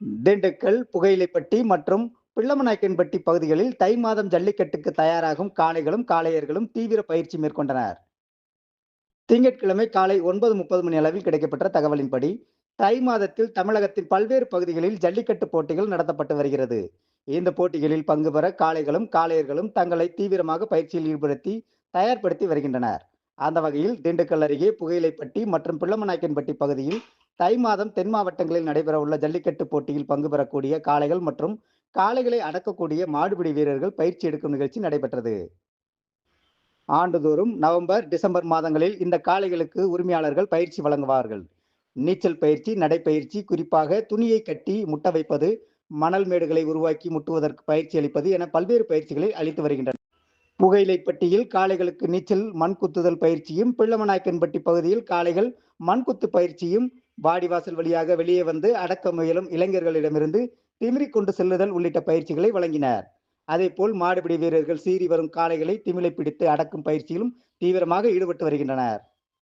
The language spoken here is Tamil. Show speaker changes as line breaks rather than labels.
திண்டுக்கல் புகையிலைப்பட்டி மற்றும் பிள்ளமநாயக்கன்பட்டி பகுதிகளில் தை மாதம் ஜல்லிக்கட்டுக்கு தயாராகும் காளைகளும் காளையர்களும் தீவிர பயிற்சி மேற்கொண்டனர். திங்கட்கிழமை காலை ஒன்பது முப்பது மணி அளவில் கிடைக்கப்பட்ட தகவலின்படி தை மாதத்தில் தமிழகத்தின் பல்வேறு பகுதிகளில் ஜல்லிக்கட்டு போட்டிகள் நடத்தப்பட்டு வருகிறது. இந்த போட்டிகளில் பங்கு பெற காளைகளும் காளையர்களும் தங்களை தீவிரமாக பயிற்சியில் ஈடுபடுத்தி தயார்படுத்தி வருகின்றனர். அந்த வகையில் திண்டுக்கல் அருகே புகையிலைப்பட்டி மற்றும் பிள்ளமநாயக்கன்பட்டி பகுதியில் தை மாதம் தென் மாவட்டங்களில் நடைபெறவுள்ள ஜல்லிக்கட்டு போட்டியில் பங்கு பெறக்கூடிய காளைகள் மற்றும் காளைகளை அடக்கக்கூடிய மாடுபிடி வீரர்கள் பயிற்சி எடுக்கும் நிகழ்ச்சி நடைபெற்றது. ஆண்டுதோறும் நவம்பர் டிசம்பர் மாதங்களில் இந்த காளைகளுக்கு உரிமையாளர்கள் பயிற்சி வழங்குவார்கள். நீச்சல் பயிற்சி நடைப்பயிற்சி குறிப்பாக துணியை கட்டி முட்ட வைப்பது மணல் மேடுகளை உருவாக்கி முட்டுவதற்கு பயிற்சி அளிப்பது என பல்வேறு பயிற்சிகளை அளித்து வருகின்றனர் புகையிலைப்பட்டியில் காளைகளுக்கு நீச்சல் மண் குத்துதல் பயிற்சியும் பிள்ளமநாயக்கன்பட்டி பகுதியில் காளைகள் மண்குத்து பயிற்சியும் வாடிவாசல் வழியாக வெளியே வந்து அடக்க முயலும் இளைஞர்களிடமிருந்து திமிரி கொண்டு செல்லுதல் உள்ளிட்ட பயிற்சிகளை வழங்கினர். அதேபோல் மாடுபிடி வீரர்கள் சீறி வரும் காளைகளை திமிலை பிடித்து அடக்கும் பயிற்சியிலும் தீவிரமாக ஈடுபட்டு வருகின்றனர்.